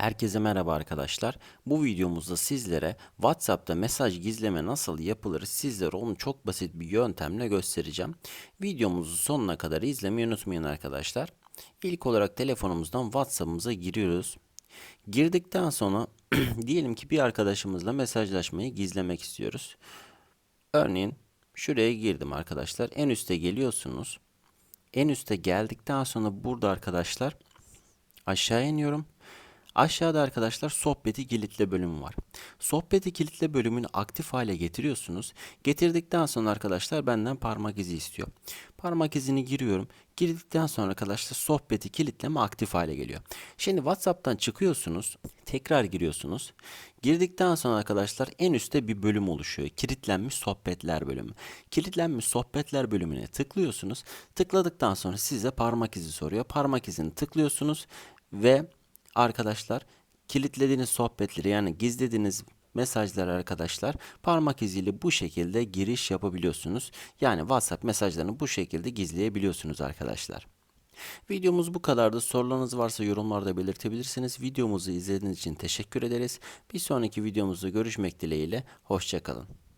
Herkese merhaba arkadaşlar. Bu videomuzda sizlere WhatsApp'ta mesaj gizleme nasıl yapılır sizlere onu çok basit bir yöntemle göstereceğim. Videomuzu sonuna kadar izlemeyi unutmayın arkadaşlar. İlk olarak telefonumuzdan WhatsApp'ımıza giriyoruz. Girdikten sonra diyelim ki bir arkadaşımızla mesajlaşmayı gizlemek istiyoruz. Örneğin şuraya girdim arkadaşlar. En üste geliyorsunuz. En üste geldikten sonra burada arkadaşlar aşağı iniyorum. Aşağıda arkadaşlar sohbeti kilitle bölümü var. Sohbeti kilitle bölümünü aktif hale getiriyorsunuz. Getirdikten sonra arkadaşlar benden parmak izi istiyor. Parmak izini giriyorum. Girdikten sonra arkadaşlar sohbeti kilitleme aktif hale geliyor. Şimdi WhatsApp'tan çıkıyorsunuz. Tekrar giriyorsunuz. Girdikten sonra arkadaşlar en üstte bir bölüm oluşuyor. Kilitlenmiş sohbetler bölümü. Kilitlenmiş sohbetler bölümüne tıklıyorsunuz. Tıkladıktan sonra size parmak izi soruyor. Parmak izini tıklıyorsunuz ve arkadaşlar kilitlediğiniz sohbetleri yani gizlediğiniz mesajlar arkadaşlar parmak iziyle bu şekilde giriş yapabiliyorsunuz. Yani WhatsApp mesajlarını bu şekilde gizleyebiliyorsunuz arkadaşlar. Videomuz bu kadardı. Sorularınız varsa yorumlarda belirtebilirsiniz. Videomuzu izlediğiniz için teşekkür ederiz. Bir sonraki videomuzda görüşmek dileğiyle. Hoşçakalın.